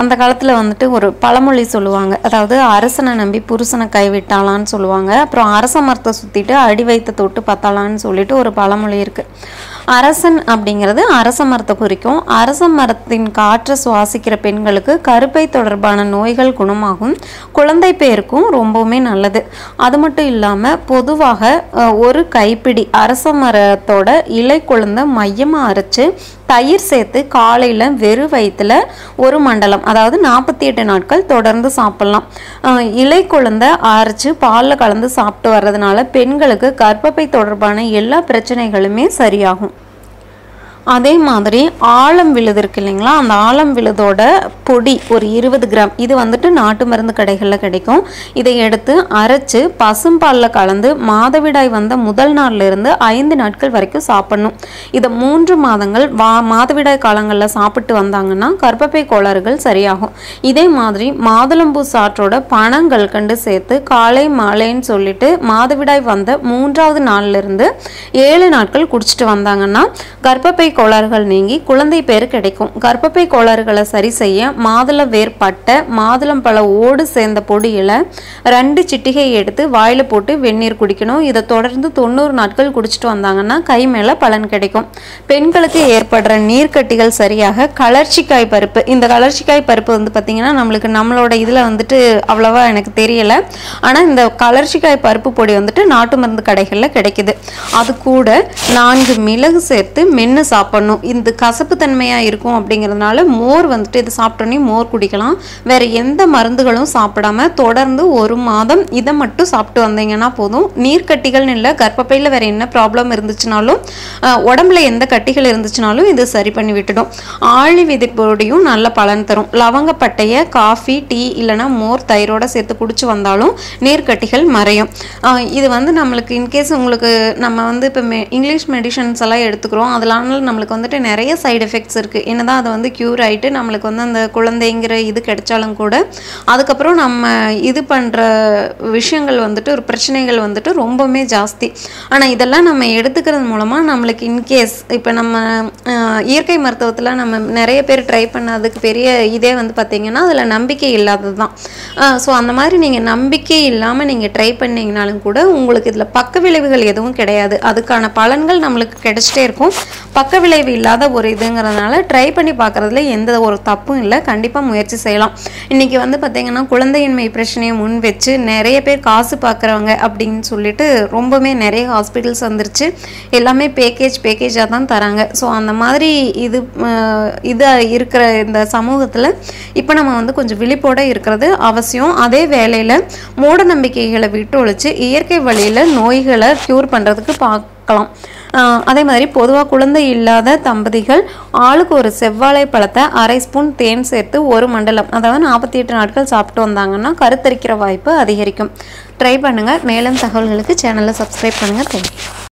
அந்த காலத்தில் வந்துட்டு ஒரு பழமொழி சொல்லுவாங்க. அதாவது அரசனை நம்பி புருஷனை கைவிட்டாளான்னு சொல்லுவாங்க. அப்புறம் அரச மரத்தை சுற்றிட்டு அடி வைத்த தொட்டு பத்தாளான்னு சொல்லிட்டு ஒரு பழமொழி இருக்குது அரசன் அப்படிங்கிறது அரச மரத்தை குறிக்கும். அரச மரத்தின் காற்றை சுவாசிக்கிற பெண்களுக்கு கருப்பை தொடர்பான நோய்கள் குணமாகும். குழந்தை பேருக்கும் ரொம்பவுமே நல்லது. அது மட்டும் இல்லாமல் பொதுவாக ஒரு கைப்பிடி அரச மரத்தோட இலை குழந்தை மையமாக அரைச்சு தயிர் சேர்த்து காலையில் வெறும் வயிற்றுல ஒரு மண்டலம் அதாவது நாற்பத்தி எட்டு நாட்கள் தொடர்ந்து சாப்பிட்லாம். இலை குழந்தை அரைச்சு பாலில் கலந்து சாப்பிட்டு வர்றதுனால பெண்களுக்கு கர்ப்பப்பை தொடர்பான எல்லா பிரச்சனைகளுமே சரியாகும். அதே மாதிரி ஆலம் விழுது இருக்கு இல்லைங்களா? அந்த ஆலம் விழுதோட பொடி ஒரு இருபது கிராம். இது வந்துட்டு நாட்டு மருந்து கடைகளில் கிடைக்கும். இதை எடுத்து அரைச்சு பசும்பாலில் கலந்து மாதவிடாய் வந்த முதல் நாள்ல இருந்து ஐந்து நாட்கள் வரைக்கும் சாப்பிடணும். இதை மூன்று மாதங்கள் வா மாதவிடாய் காலங்களில் சாப்பிட்டு வந்தாங்கன்னா கர்ப்பப்பை கோளாறுகள் சரியாகும். இதே மாதிரி மாதுளம்பூ சாற்றோட பணங்கள் கண்டு சேர்த்து காலை மாலைன்னு சொல்லிட்டு மாதவிடாய் வந்த மூன்றாவது நாள்லேருந்து ஏழு நாட்கள் குடிச்சிட்டு வந்தாங்கன்னா கர்ப்பப்பை கோளாறுகள் நீங்கி குழந்தை பேர் கிடைக்கும். கர்ப்பப்பை கோளாறுகளை சரி செய்ய மாதுள வேர் பட்டை மாதுளம் பழ ஓடு சேர்ந்த பொடியில் ரெண்டு சிட்டிகை எடுத்து வாயில் போட்டு வெந்நீர் குடிக்கணும். இதை தொடர்ந்து தொண்ணூறு நாட்கள் குடிச்சிட்டு வந்தாங்கன்னா கை மேலே பலன் கிடைக்கும். பெண்களுக்கு ஏற்படுற நீர்க்கட்டிகள் சரியாக கலர்ச்சிக்காய் பருப்பு. இந்த கலர்ச்சிக்காய் பருப்பு வந்து பார்த்திங்கன்னா நம்மளுக்கு நம்மளோட இதில் வந்துட்டு அவ்வளோவா எனக்கு தெரியலை. ஆனால் இந்த கலர்ச்சிக்காய் பருப்பு பொடி வந்துட்டு நாட்டு மருந்து கடைகளில் கிடைக்குது. அது கூட நான்கு மிளகு சேர்த்து மென்று சாப்பிடணும். இந்த கசப்பு தன்மையாக இருக்கும் அப்படிங்கிறதுனால மோர் வந்துட்டு இது சாப்பிட்டோன்னே மோர் குடிக்கலாம். வேறு எந்த மருந்துகளும் சாப்பிடாம தொடர்ந்து ஒரு மாதம் இதை மட்டும் சாப்பிட்டு வந்தீங்கன்னா போதும். நீர்க்கட்டிகள்னு இல்லை கர்ப்பப்பையில் வேறு என்ன ப்ராப்ளம் இருந்துச்சுனாலும் உடம்புல எந்த கட்டிகள் இருந்துச்சுனாலும் இது சரி பண்ணி விட்டுடும். ஆழி விதைப்போடையும் நல்ல பலன் தரும். லவங்கப்பட்டையை காஃபி டீ இல்லைனா மோர் தயிரோட சேர்த்து குடிச்சு வந்தாலும் நீர்க்கட்டிகள் மறையும். இது வந்து நம்மளுக்கு இன்கேஸ் உங்களுக்கு நம்ம வந்து இப்போ மெ இங்கிலீஷ் மெடிசன்ஸ் எல்லாம் எடுத்துக்கிறோம். அதனால நம்ம நம்மளுக்கு வந்துட்டு நிறைய சைடு எஃபெக்ட்ஸ் இருக்குது என்ன தான் அது வந்து க்யூர் ஆகிட்டு நம்மளுக்கு வந்து அந்த குழந்தைங்கிற இது கிடைச்சாலும் கூட அதுக்கப்புறம் நம்ம இது பண்ணுற விஷயங்கள் வந்துட்டு ஒரு பிரச்சனைகள் வந்துட்டு ரொம்பவுமே ஜாஸ்தி. ஆனால் இதெல்லாம் நம்ம எடுத்துக்கிறது மூலமாக நம்மளுக்கு இன்கேஸ் இப்போ நம்ம இயற்கை மருத்துவத்தில் நம்ம நிறைய பேர் ட்ரை பண்ணதுக்கு பெரிய இதே வந்து பார்த்திங்கன்னா அதில் நம்பிக்கை இல்லாதது தான் ஸோ அந்த மாதிரி நீங்கள் நம்பிக்கை இல்லாமல் நீங்கள் ட்ரை பண்ணிங்கனாலும் கூட உங்களுக்கு இதில் பக்க விளைவுகள் எதுவும் கிடையாது. அதுக்கான பலன்கள் நம்மளுக்கு கிடைச்சிட்டே இருக்கும். பக்க விளைவு இல்லாத ஒரு இதுங்கிறதுனால ட்ரை பண்ணி பார்க்குறதுல எந்த ஒரு தப்பும் இல்லை. கண்டிப்பாக முயற்சி செய்யலாம். இன்றைக்கி வந்து பார்த்திங்கன்னா குழந்தையின்மை பிரச்சனையை முன் வச்சு நிறைய பேர் காசு பார்க்குறவங்க அப்படின்னு சொல்லிட்டு ரொம்பவுமே நிறைய ஹாஸ்பிட்டல்ஸ் வந்துருச்சு. எல்லாமே பேக்கேஜ் பேக்கேஜாக தான் தராங்க. ஸோ அந்த மாதிரி இது இது இருக்கிற இந்த சமூகத்தில் இப்போ நம்ம வந்து கொஞ்சம் விழிப்போடு இருக்கிறது அவசியம். அதே வேளையில் மூட நம்பிக்கைகளை விட்டு ஒழிச்சு இயற்கை வழியில் நோய்களை க்யூர் பண்ணுறதுக்கு பார்க்கலாம் அதே மாதிரி பொதுவாக குழந்தை இல்லாத தம்பதிகள் ஆளுக்கு ஒரு செவ்வாழை பழத்தை அரை ஸ்பூன் தேன் சேர்த்து ஒரு மண்டலம் அதாவது நாற்பத்தி எட்டு நாட்கள் சாப்பிட்டு வந்தாங்கன்னா கருத்தரிக்கிற வாய்ப்பு அதிகரிக்கும். ட்ரை பண்ணுங்கள் மேலும் தகவல்களுக்கு சேனலை சப்ஸ்கிரைப் பண்ணுங்கள் தேங்க்யூ